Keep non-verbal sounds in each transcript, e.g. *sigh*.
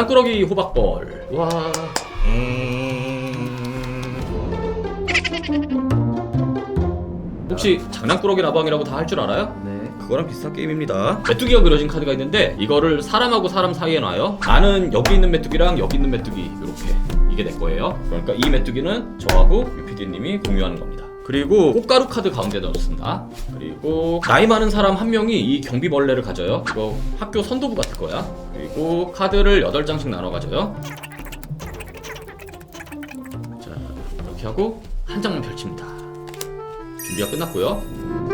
장난꾸러기 호박벌. 와. 혹시 장난꾸러기 라방이라고 다 할 줄 알아요? 네. 그거랑 비슷한 게임입니다. 메뚜기가 그려진 카드가 있는데 이거를 사람하고 사람 사이에 놔요. 나는 여기 있는 메뚜기랑 여기 있는 메뚜기 이렇게 이게 내 거예요. 그러니까 이 메뚜기는 저하고 유피디님이 공유하는 겁니다. 그리고 꽃가루 카드 가운데 넣습니다. 그리고 나이 많은 사람 한 명이 이 경비벌레를 가져요. 이거 학교 선도부 같을 거야. 그리고 카드를 8장씩 나눠 가져요. 자, 이렇게 하고 한 장만 펼칩니다. 준비가 끝났고요.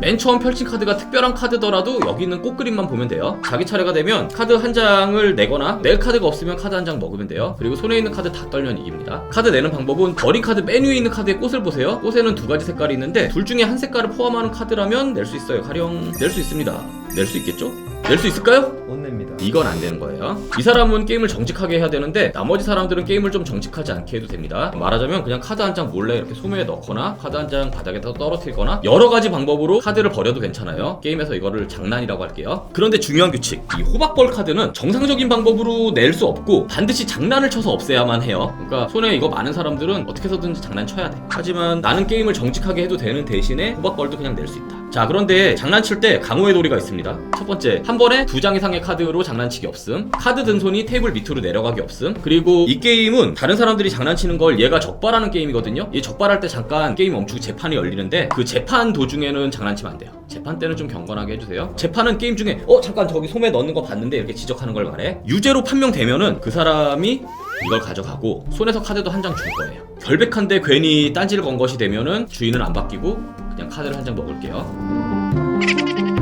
맨 처음 펼친 카드가 특별한 카드더라도 여기 있는 꽃그림만 보면 돼요. 자기 차례가 되면 카드 한 장을 내거나 낼 카드가 없으면 카드 한 장 먹으면 돼요. 그리고 손에 있는 카드 다 떨면 이깁니다. 카드 내는 방법은 버린 카드 맨 위에 있는 카드의 꽃을 보세요. 꽃에는 두 가지 색깔이 있는데 둘 중에 한 색깔을 포함하는 카드라면 낼 수 있어요. 가령 낼 수 있습니다. 낼 수 있겠죠? 낼 수 있을까요? 못 냅니다. 이건 안 되는 거예요. 이 사람은 게임을 정직하게 해야 되는데 나머지 사람들은 게임을 좀 정직하지 않게 해도 됩니다. 말하자면 그냥 카드 한 장 몰래 이렇게 소매에 넣거나 카드 한 장 바닥에다 떨어뜨리거나 여러 가지 방법으로 카드를 버려도 괜찮아요. 게임에서 이거를 장난이라고 할게요. 그런데 중요한 규칙. 이 호박벌 카드는 정상적인 방법으로 낼 수 없고 반드시 장난을 쳐서 없애야만 해요. 그러니까 손에 이거 많은 사람들은 어떻게 해서든지 장난쳐야 돼. 하지만 나는 게임을 정직하게 해도 되는 대신에 호박벌도 그냥 낼 수 있다. 자 그런데 장난칠 때 강호의 도리가 있습니다. 첫 번째 한 번에 두 장 이상의 카드로 장난치기 없음. 카드 든 손이 테이블 밑으로 내려가기 없음. 그리고 이 게임은 다른 사람들이 장난치는 걸 얘가 적발하는 게임이거든요. 얘 적발할 때 잠깐 게임 멈추고 재판이 열리는데 그 재판 도중에는 장난치면 안 돼요. 재판 때는 좀 경건하게 해주세요. 재판은 게임 중에 어 잠깐 저기 소매 넣는 거 봤는데 이렇게 지적하는 걸 말해. 유죄로 판명되면은 그 사람이 이걸 가져가고 손에서 카드도 한 장 줄 거예요. 결백한데 괜히 딴지를 건 것이 되면은 주인은 안 바뀌고 그냥 카드를 한 장 먹을게요.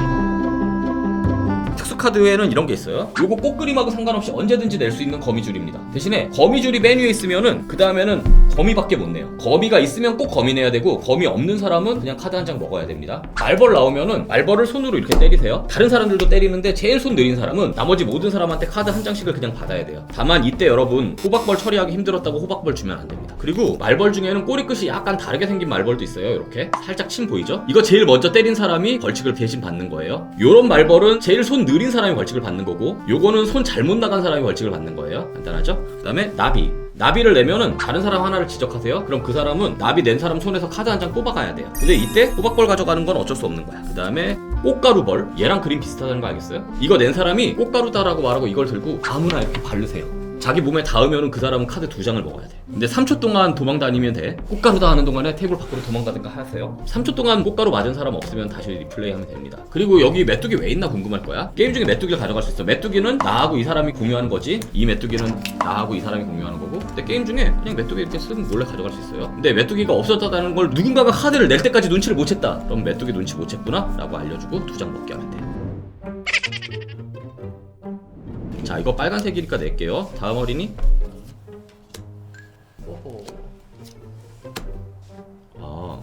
특수 카드에는 이런 게 있어요. 요거 꽃그림하고 상관없이 언제든지 낼 수 있는 거미줄입니다. 대신에 거미줄이 맨 위에 있으면은 그 다음에는 거미밖에 못 내요. 거미가 있으면 꼭 거미 내야 되고 거미 없는 사람은 그냥 카드 한 장 먹어야 됩니다. 말벌 나오면은 말벌을 손으로 이렇게 때리세요. 다른 사람들도 때리는데 제일 손 느린 사람은 나머지 모든 사람한테 카드 한 장씩을 그냥 받아야 돼요. 다만 이때 여러분 호박벌 처리하기 힘들었다고 호박벌 주면 안 됩니다. 그리고 말벌 중에는 꼬리 끝이 약간 다르게 생긴 말벌도 있어요. 이렇게 살짝 침 보이죠? 이거 제일 먼저 때린 사람이 벌칙을 대신 받는 거예요. 요런 말벌은 제일 손 느린 사람이 벌칙을 받는 거고 요거는 손 잘못 나간 사람이 벌칙을 받는 거예요. 간단하죠? 그 다음에 나비. 나비를 내면은 다른 사람 하나를 지적하세요. 그럼 그 사람은 나비 낸 사람 손에서 카드 한 장 뽑아가야 돼요. 근데 이때 호박벌 가져가는 건 어쩔 수 없는 거야. 그 다음에 꽃가루벌. 얘랑 그림 비슷하다는 거 알겠어요? 이거 낸 사람이 꽃가루다라고 말하고 이걸 들고 아무나 이렇게 바르세요. 자기 몸에 닿으면은 그 사람은 카드 두 장을 먹어야 돼. 근데 3초 동안 도망 다니면 돼. 꽃가루다 하는 동안에 테이블 밖으로 도망가든가 하세요. 3초 동안 꽃가루 맞은 사람 없으면 다시 리플레이 하면 됩니다. 그리고 여기 메뚜기 왜 있나 궁금할 거야. 게임 중에 메뚜기를 가져갈 수 있어. 메뚜기는 나하고 이 사람이 공유하는 거지. 이 메뚜기는 나하고 이 사람이 공유하는 거고. 근데 게임 중에 그냥 메뚜기 이렇게 쓱 몰래 가져갈 수 있어요. 근데 메뚜기가 없었다는 걸 누군가가 카드를 낼 때까지 눈치를 못 챘다. 그럼 메뚜기 눈치 못 챘구나. 라고 알려주고 두 장 먹게 하면 돼 자 이거 빨간색이니까 낼게요. 다음 어린이. 아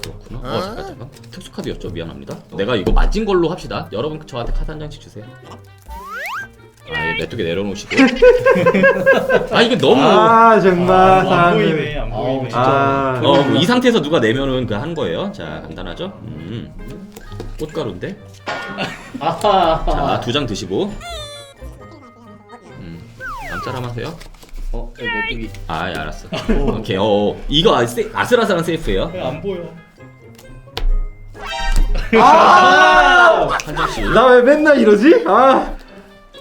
그렇구나. 어 잠깐 잠깐. 특수 카드였죠. 미안합니다. 내가 이거 맞은 걸로 합시다. 여러분 저한테 카드 한 장씩 주세요. 아예 메뚜기 내려놓으시고. *laughs* 아 이게 너무. 아 정말 아, 안. 보이네, 안 보이네. 아, 어, 뭐이 상태에서 누가 내면은 그 한 거예요. 자, 간단하죠? 음. 꽃가루인데? 아하. 자, 두 장 드시고. 음. 남자람 하세요? 어, 여기 메뚜기. 아, 예, 알았어. 오케이, 어, 어. 이거 아, 세, 아슬아슬한 세이프예요. 안 보여. 아! 한 장씩. 나 왜 맨날 이러지? 아,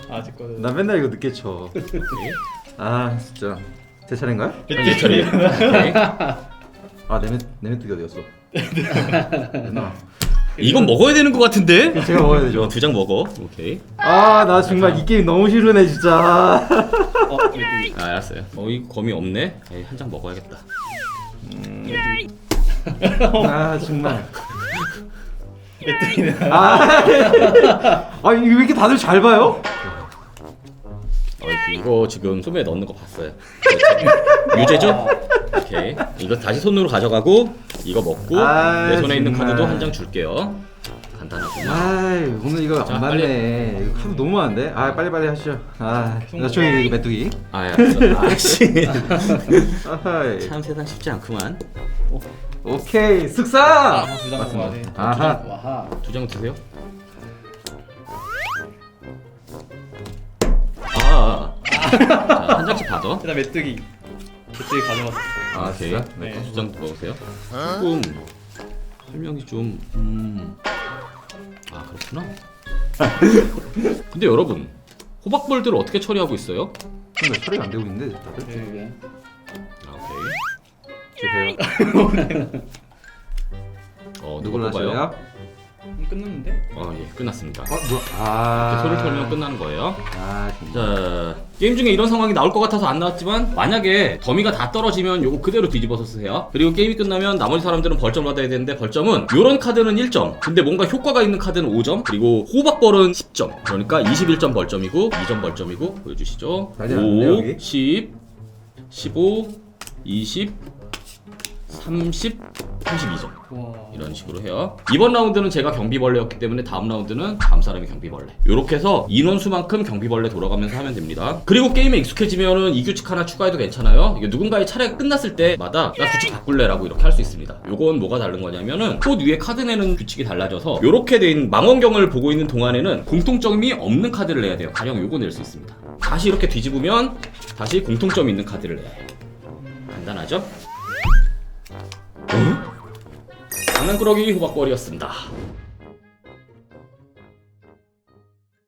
아직 거는. 나 맨날 이거 늦게 쳐. 아, 진짜. 제 차례인가요? 현재 처리. 오케이. 아, 내메 내메뚜기 어디 갔어? *laughs* 나. 이건 먹어야 되는 것 같은데? 제가 먹어야 되죠. 두 장 먹어. 오케이. 아, 나 정말 이 게임 너무 싫으네 진짜. 어. 아, 알았어요. 어, 이 거미 없네. 한 장 먹어야겠다. 아, 정말. 메뚜기는. 아, 아, 이거 왜 이렇게 다들 잘 봐요? 어, 이거 지금 소매에 넣는 거 봤어요. *laughs* 유죄죠? 오케이. 이거 다시 손으로 가져가고 이거 먹고 아, 내 손에 있는 정말. 카드도 한 장 줄게요. 간단하구나. 아, 오늘 이거 자, 안 맞네. 이거 카드 너무 많은데. 아, 빨리 빨리 하시죠. 아, 나중에 이거 메뚜기. 아, 알았어. 아씨. 아하이. 참 세상 쉽지 않구만. 오케이. 아, 두장 먹어야 돼. 아하. 와하. 두 장 드세요. 자, 한 장씩 받아. 일단 메뚜기. 메뚜기 가져왔어. 아, 오케이. 네. 다섯 장 먹으세요. 조금 설명이 좀 음. 아, 그렇구나. *laughs* 근데 여러분, 호박벌들을 어떻게 처리하고 있어요? 근데 처리가 안 되고 있는데 다들. 그러게. 아, 오케이. 주세요. *laughs* 어, 누구 누구 뽑아요? 나셔요? 음, 끝났는데? 어, 예, 끝났습니다. 어, 뭐? 아. 이렇게 소를 털면 끝나는 거예요. 아, 진짜. 자, 게임 중에 이런 상황이 나올 것 같아서 안 나왔지만 만약에 더미가 다 떨어지면 요거 그대로 뒤집어서 쓰세요. 그리고 게임이 끝나면 나머지 사람들은 벌점 받아야 되는데 벌점은 요런 카드는 1점, 근데 뭔가 효과가 있는 카드는 5점, 그리고 호박벌은 10점. 그러니까 21점 벌점이고 2점 벌점이고 보여주시죠. 많이 나왔네요, 5, 여기. 10, 15, 20, 30, 32점. 와. 이런 식으로 해요. 이번 라운드는 제가 경비벌레였기 때문에 다음 라운드는 다음 사람이 경비벌레. 이렇게 해서 인원수만큼 경비벌레 돌아가면서 하면 됩니다. 그리고 게임에 익숙해지면은 이 규칙 하나 추가해도 괜찮아요. 이게 누군가의 차례가 끝났을 때마다 나 규칙 바꿀래 라고 이렇게 할 수 있습니다. 요건 뭐가 다른 거냐면은 꽃 위에 카드 내는 규칙이 달라져서 이렇게 된 망원경을 보고 있는 동안에는 공통점이 없는 카드를 내야 돼요. 가령 요거 낼 수 있습니다. 다시 이렇게 뒤집으면 다시 공통점 있는 카드를 내야 해요. 간단하죠? 장난꾸러기 호박벌이었습니다.